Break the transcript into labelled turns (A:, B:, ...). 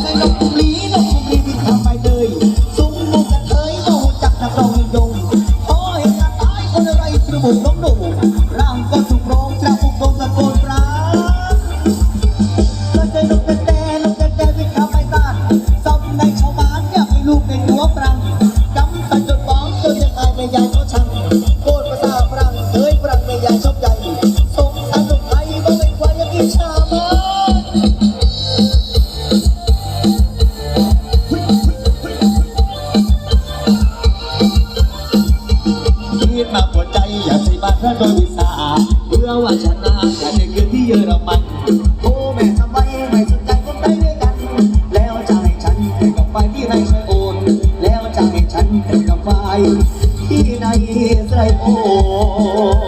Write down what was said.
A: ใส่นกคุลีนกคุลีวิ่งข้ามไปเลยซุ้มมุกกะเทยโอ้จับนักรองยงโอ้เห็นงานตายคน มาปวดใจอยากใส่บาตรพระโดยวิสาเพื่อว่าชนะอยากได้เกินที่เยอรมันโอ้แม่ทำไมไม่สนใจคนใดด้วยกัน แล้วจะให้ฉันไปกับไฟที่ในใช่โอน แล้วจะให้ฉันไปกับไฟที่ในใช่โอน